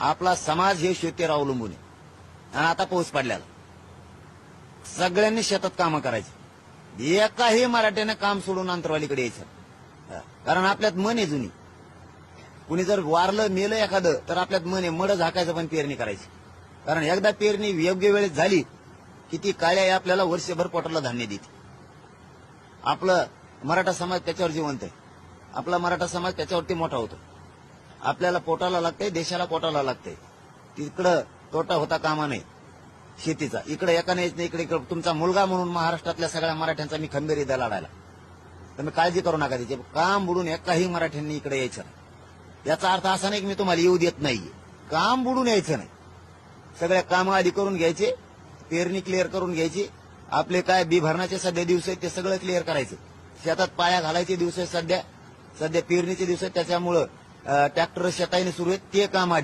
आपला समाज हे शेतीवर अवलंबून आहे. आणि आता पाऊस पडल्याला. सगळ्यांनी शेतात कामं करायची. एकाही मराठ्यानं काम सोडून अंतरवालीकडे यायचं. कारण आपल्यात मन आहे जुनी. कुणी जर वारलं मेलं एखादं तर आपल्यात मन आहे मड झाकायचं पण पेरणी करायची. कारण एकदा पेरणी योग्य वेळेत झाली की ती काळ्या आपल्याला वर्षभर पोटाला धान्य देते. आपलं मराठा समाज त्याच्यावर जिवंत आहे. आपला मराठा समाज त्याच्यावरती मोठा होतो. आपल्याला पोटाला लागते देशाला पोटाला लागते. तिकडं तोटा होता कामा नये. शेतीचा. इकडे एका नाही नाही, इकडे इकडे. तुमचा मुलगा म्हणून महाराष्ट्रातल्या सगळ्या मराठ्यांचा मी खंबेरी द्या लढायला. तुम्ही काळजी करू नका त्याचे काम बुडून एकाही मराठ्यांनी इकडे यायचं नाही. याचा अर्थ असा नाही की मी तुम्हाला येऊ देत नाहीये. काम बुडून यायचं नाही. सगळ्या कामं आधी करून घ्यायचे पेरणी क्लिअर करून घ्यायची. आपले काय बी भरण्याचे सध्या दिवस आहेत ते सगळं क्लिअर करायचं. शेतात पाया घालायचे दिवस आहेत सध्या. सध्या पेरणीचे दिवस आहेत त्याच्यामुळं ट्रॅक्टर शेताईने सुरू आहेत ते काम